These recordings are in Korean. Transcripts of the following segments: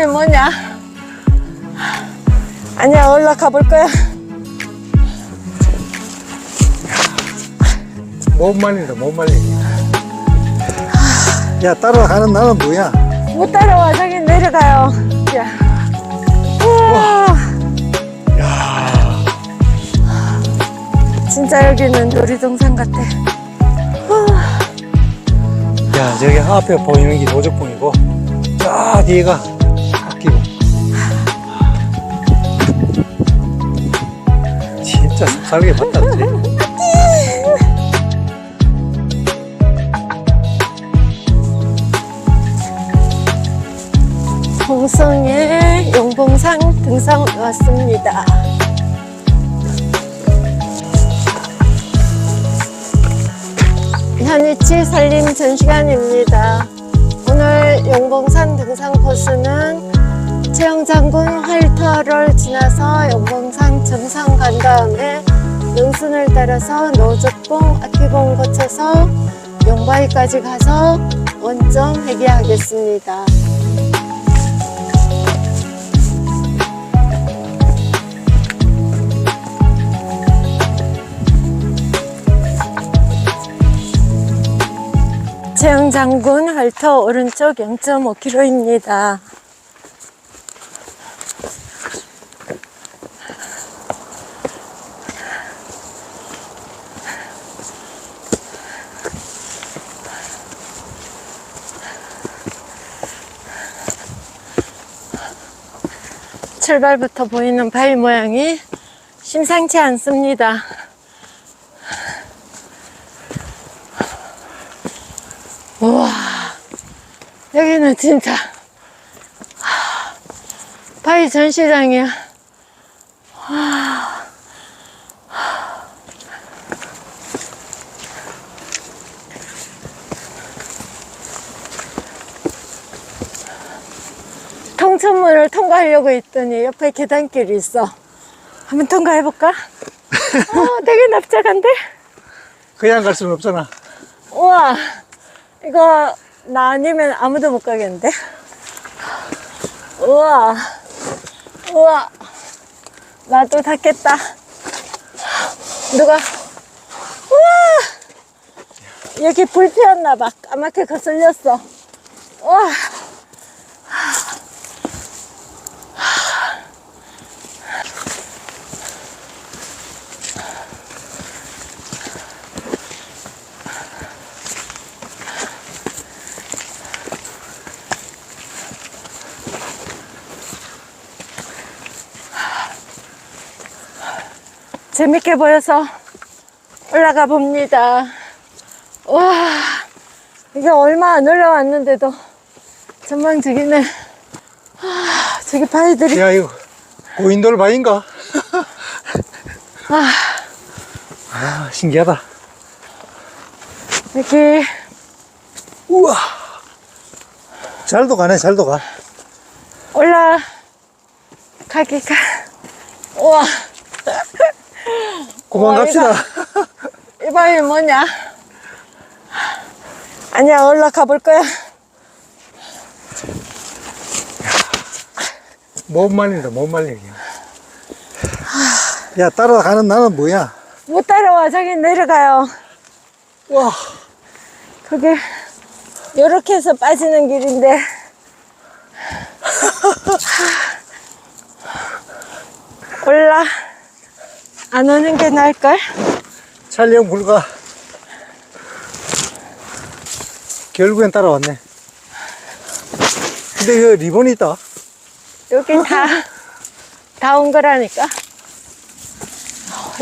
이름이 뭐냐? 아니야, 올라가 볼 거야. 못 말린다, 못 말린다. 야, 따라가는 나는 뭐야? 못 따라와, 저기 내려가요. 야. 우와. 진짜 여기는 놀이동산 같아. 야, 저기 앞에 보이는 게 도적봉이고, 저 뒤에가 살게 봤다, 그지? 홍성의 용봉산 등산 왔습니다. 현위치 산림 전시관입니다. 오늘 용봉산 등산 코스는 채영장군 활터를 지나서 용봉산 정상 간 다음에 능선을 따라서 노적봉, 악기봉 거쳐서 용바위까지 가서 원점 회귀하겠습니다. 채영장군 할터 오른쪽 0.5km입니다. 출발부터 보이는 바위 모양이 심상치 않습니다. 우와, 여기는 진짜 하, 바위 전시장이야. 와. 통천문을 통과하려고 했더니 옆에 계단길이 있어. 한번 통과해볼까? 어, 되게 납작한데? 그냥 갈 수는 없잖아. 우와, 이거 나 아니면 아무도 못 가겠는데? 우와, 우와, 나도 닿겠다. 누가, 우와, 여기 불 피웠나봐. 까맣게 거슬렸어. 우와. 재밌게 보여서 올라가 봅니다. 와, 이게 얼마 안 올라왔는데도 전망적이네. 아, 저기 바위들이. 야, 이거 고인돌 바인가? 아, 아, 신기하다. 여기 우와. 잘도 가네, 잘도 가. 올라가기가. 우와, 우와, 갑시다. 이 바위 뭐냐? 아니야, 올라가 볼 거야. 못 말린다, 못 말린다. 야, 따라가는 나는 뭐야? 못 따라와, 저기 내려가요. 와. 그게 요렇게 해서 빠지는 길인데 올라 안 오는 게 나을걸? 촬영 불가. 결국엔 따라왔네. 근데 그 리본이 있다. 여긴 다 다 온 거라니까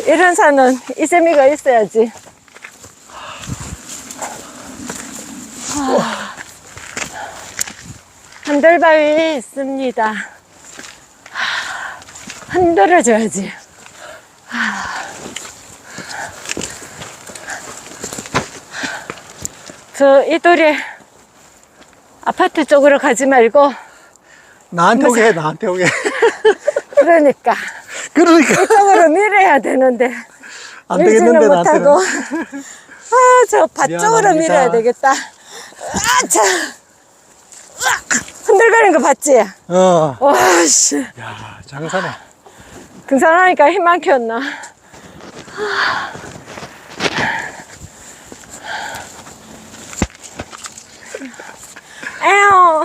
이런 산은 이재미가 있어야지 아, 한돌바위 있습니다 흔들어줘야지 저 이 돌에 아파트 쪽으로 가지 말고 나한테 오게 해, 나한테 오게. 그러니까 그러니까. 이쪽으로 밀어야 되는데 안 되겠는데, 못하고 나한테는. 아저 밭 쪽으로 미안합니다. 밀어야 되겠다 아차 흔들거려 뛰는 거 봤지? 어. 와, 씨. 야, 장사네. 등산하니까 힘만 키웠나? 에어.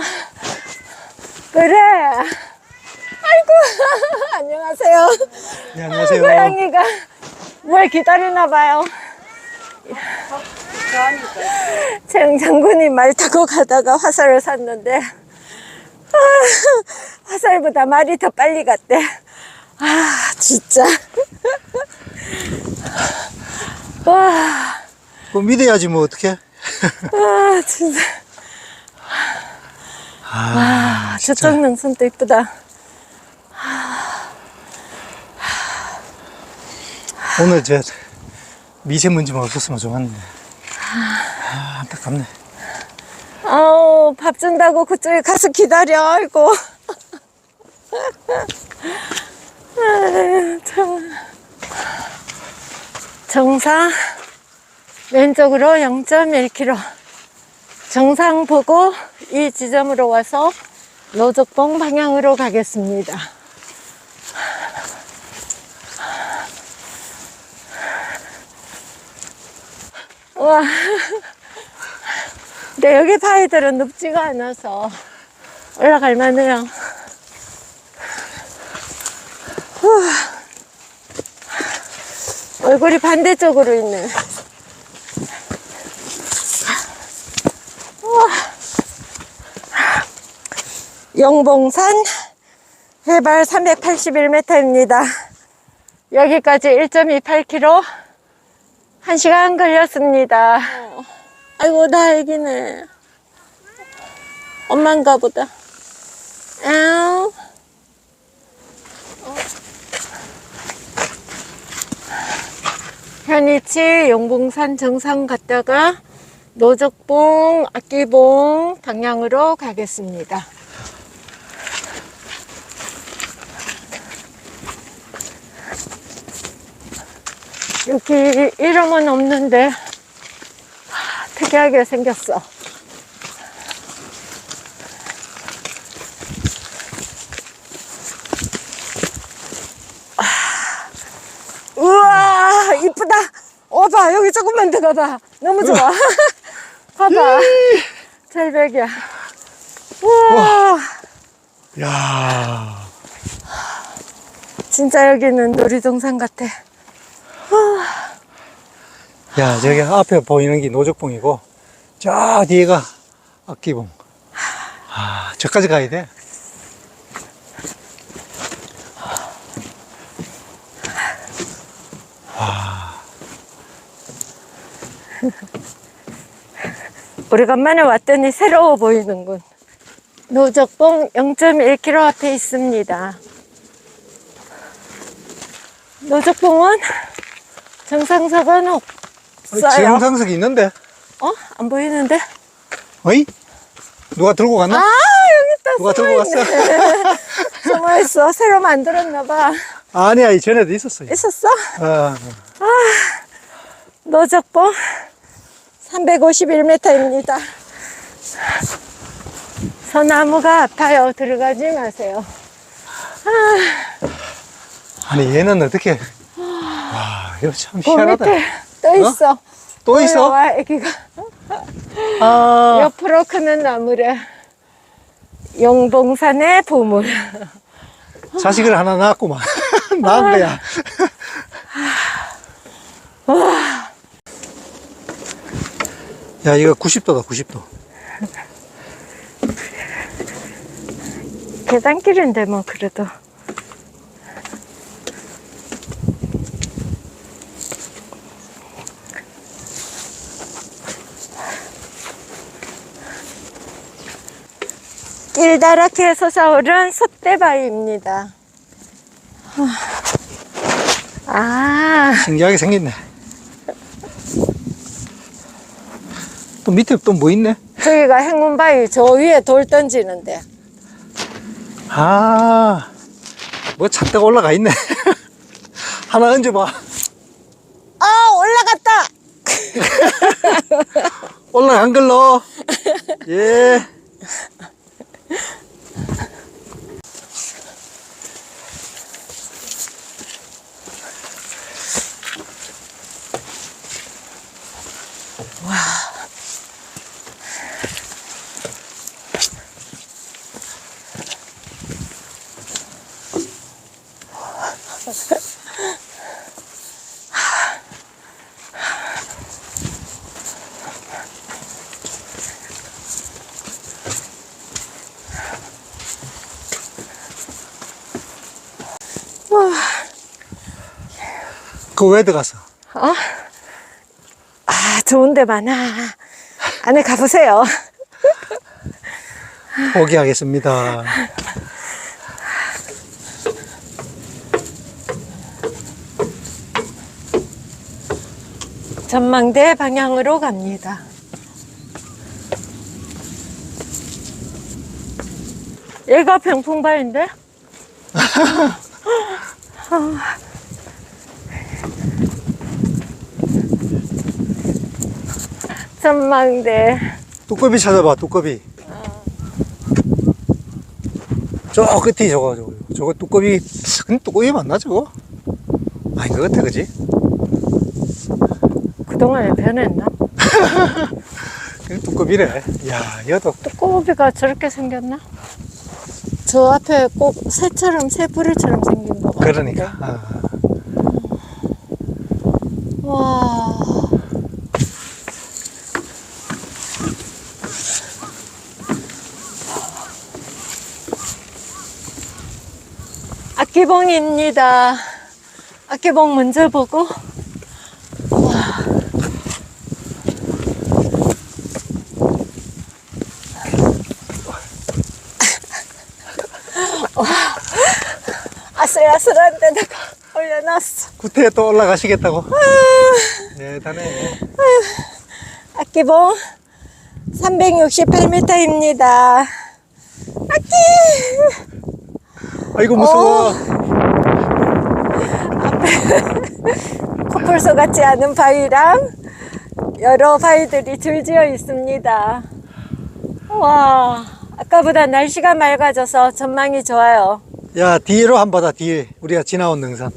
그래. 아이고, 안녕하세요. 네, 안녕하세요. 고양이가 뭘 기다리나 봐요. 최영 장군이 말 타고 가다가 화살을 샀는데 아, 화살보다 말이 더 빨리 갔대. 아 진짜. 와, 뭐 믿어야지 뭐 어떻게? 아 진짜. 아, 저쪽 능선도 이쁘다. 오늘 저 미세먼지만 없었으면 좋았는데. 아, 안타깝네. 아우, 밥 준다고 그쪽에 가서 기다려, 아이고. 아유, 참. 정상, 왼쪽으로 0.1km. 정상 보고 이 지점으로 와서 노적봉 방향으로 가겠습니다. 와. 근데 여기 바위들은 높지가 않아서 올라갈 만해요. 후. 얼굴이 반대쪽으로 있네. 영봉산 해발 381m입니다. 여기까지 1.28km 1시간 걸렸습니다. 아이고, 나 애기네. 엄마인가 보다. 아우. 현이치 용봉산 정상 갔다가 노적봉, 악기봉 방향으로 가겠습니다. 여기 이름은 없는데 특이하게 생겼어. 아, 우와, 이쁘다. 어, 봐. 여기 조금만 더 가봐. 너무 좋아. 봐봐. 절벽이야. 우와. 야, 진짜 여기는 놀이동산 같아. 야, 저기 앞에 보이는 게 노적봉이고, 저 뒤에가 악기봉. 아, 저까지 가야 돼. 오래간만에 왔더니 새로워 보이는군. 노적봉 0.1km 앞에 있습니다. 노적봉은 정상석은 없 어요. 지영상석이 있는데? 어? 안 보이는데? 어이? 누가 들고 아, 갔나? 여기 있다. 누가 들고 갔어? 숨어 있어. 새로 만들었나 봐. 아니야, 이 전에도 있었어요. 있었어? 어, 노적봉 351m입니다. 소나무가 아파요. 들어가지 마세요. 아니, 얘는 어떻게. 와, 이거 참 그 희한하다. 밑에 또 있어. 또 있어? 와, 애기가. 아, 옆으로 크는 나무래. 용봉산의 보물. 자식을 하나 낳았구만. 낳은 거야. 야, 이거 90도다, 90도. 계단길인데 뭐 그래도. 길다랗게 솟아오른 솥대바위입니다. 아, 신기하게 생겼네. 또 밑에 또 뭐 있네? 저기가 행운바위 저 위에 돌 던지는데. 아, 뭐 잔뜩 올라가 있네. 하나 얹어봐. 아, 올라갔다! 올라간 걸로. 예. 와. 그 왜 들어갔어? 어? 아, 좋은 데 많아. 안에 가보세요. 포기하겠습니다. 전망대 방향으로 갑니다. 얘가 병풍발인데? 전망대. 뚜꺼비 찾아봐, 뚜꺼비. 저 끝이 저거, 저거. 저거 뚜꺼비, 근데 뚜꺼비 맞나, 저거? 아닌 것 같아, 그지? 그동안에 변했나? 그냥 뚜꺼비래. 야, 얘도 꼬비가 저렇게 생겼나? 저 앞에 꼭 새처럼 새뿌리처럼 생긴 거 같아. 그러니까. 아. 와. 악기봉입니다. 악기봉 먼저 보고. 아슬아슬한 데다가 올려놨어. 구태에 또 올라가시겠다고? 대단해. 악기봉 368m입니다. 악기! 아이고, 무서워. 코뿔소 같지 않은 바위랑 여러 바위들이 줄지어 있습니다. 와, 아까보다 날씨가 맑아져서 전망이 좋아요. 야, 뒤로 한 바다, 뒤에. 우리가 지나온 능선.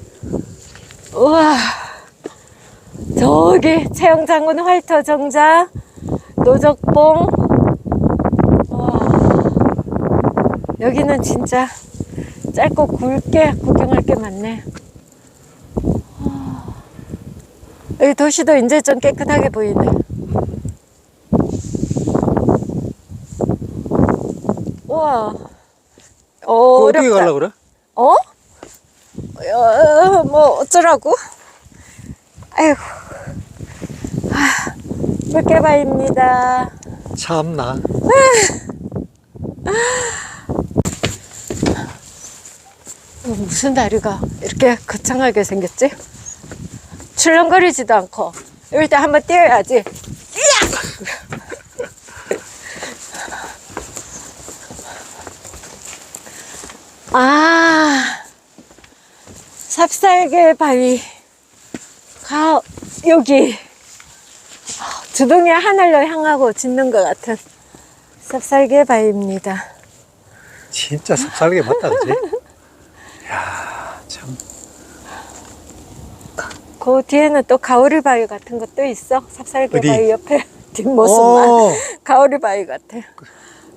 우와, 저기 채영장군 활터 정자, 노적봉. 와, 여기는 진짜 짧고 굵게 구경할 게 많네. 와, 여기 도시도 이제 좀 깨끗하게 보이네. 우와, 어, 어떻게. 가려고 그래? 어? 어, 뭐 어쩌라고? 아이고. 아, 물개바입니다. 참나. 어, 무슨 다리가 이렇게 거창하게 생겼지? 출렁거리지도 않고 때 한번 뛰어야지. 아, 삽살개 바위. 가, 여기. 주둥이 하늘로 향하고 짖는 것 같은 삽살개 바위입니다. 진짜 삽살게 맞다, 그지? 야, 참. 그 뒤에는 또 가오리 바위 같은 것도 있어. 삽살개 어디? 바위 옆에 뒷모습만. 오. 가오리 바위 같아.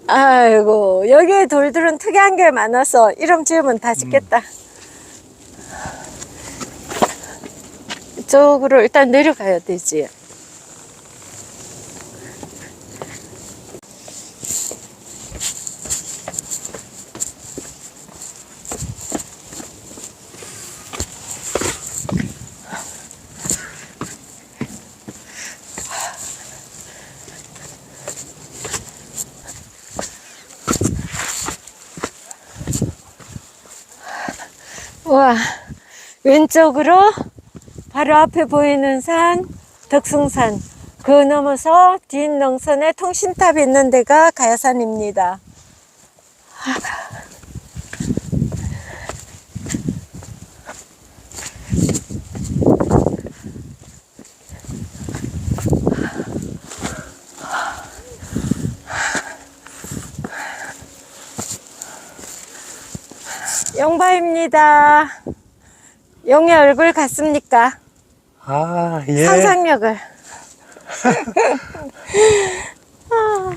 아이고, 여기에 돌들은 특이한 게 많아서 이름 지으면 다 짓겠다. 이쪽으로 일단 내려가야 되지. 와, 왼쪽으로 바로 앞에 보이는 산, 덕숭산. 그 넘어서 뒷능선에 통신탑이 있는 데가 가야산입니다. 영바입니다. 용의 얼굴 같습니까? 아, 예. 상상력을. 아.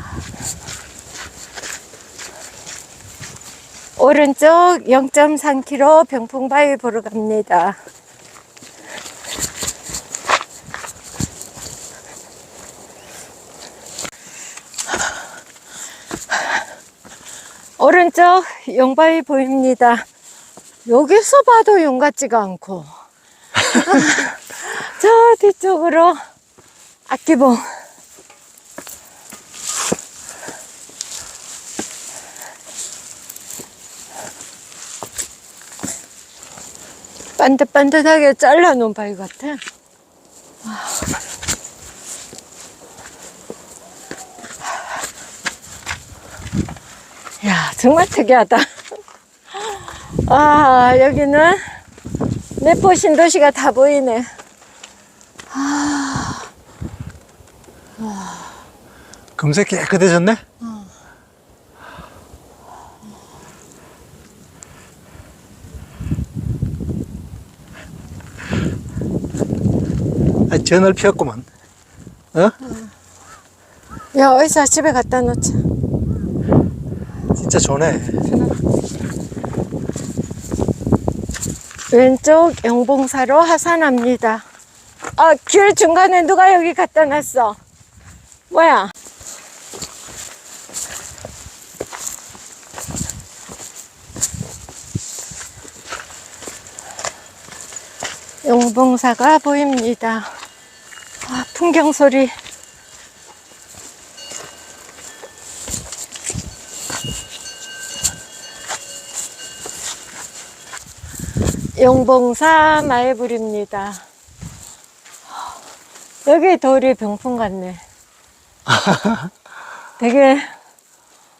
오른쪽 0.3km 병풍바위 보러 갑니다. 오른쪽 용바위 보입니다. 여기서 봐도 용 같지가 않고. 저 뒤쪽으로 악기봉. 반듯반듯하게 잘라놓은 바위 같아. 야, 정말 특이하다. 아, 여기는 내포 신도시가 다 보이네. 금세 깨끗해졌네? 아, 전을 피웠구만. 어? 야, 어디서 집에 갖다 놓자. 진짜 좋네. 왼쪽 영봉사로 하산합니다. 아, 길 중간에 누가 여기 갖다 놨어? 뭐야? 영봉사가 보입니다. 아, 풍경 소리. 영봉사 마애불입니다. 여기 돌이 병풍 같네. 되게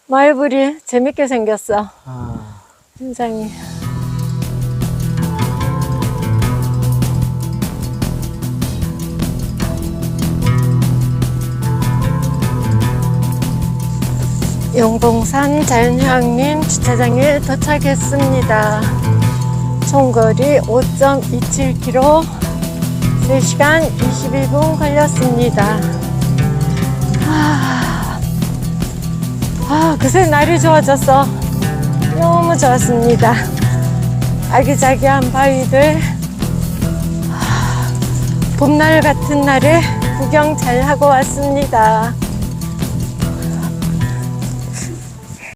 마애불이 재밌게 생겼어. 아, 굉장히. 영봉산 자연휴양림 주차장에 도착했습니다. 총거리 5.27km, 3시간 21분 걸렸습니다. 아, 아, 그새 날이 좋아졌어. 너무 좋았습니다. 아기자기한 바위들, 아, 봄날 같은 날에 구경 잘 하고 왔습니다.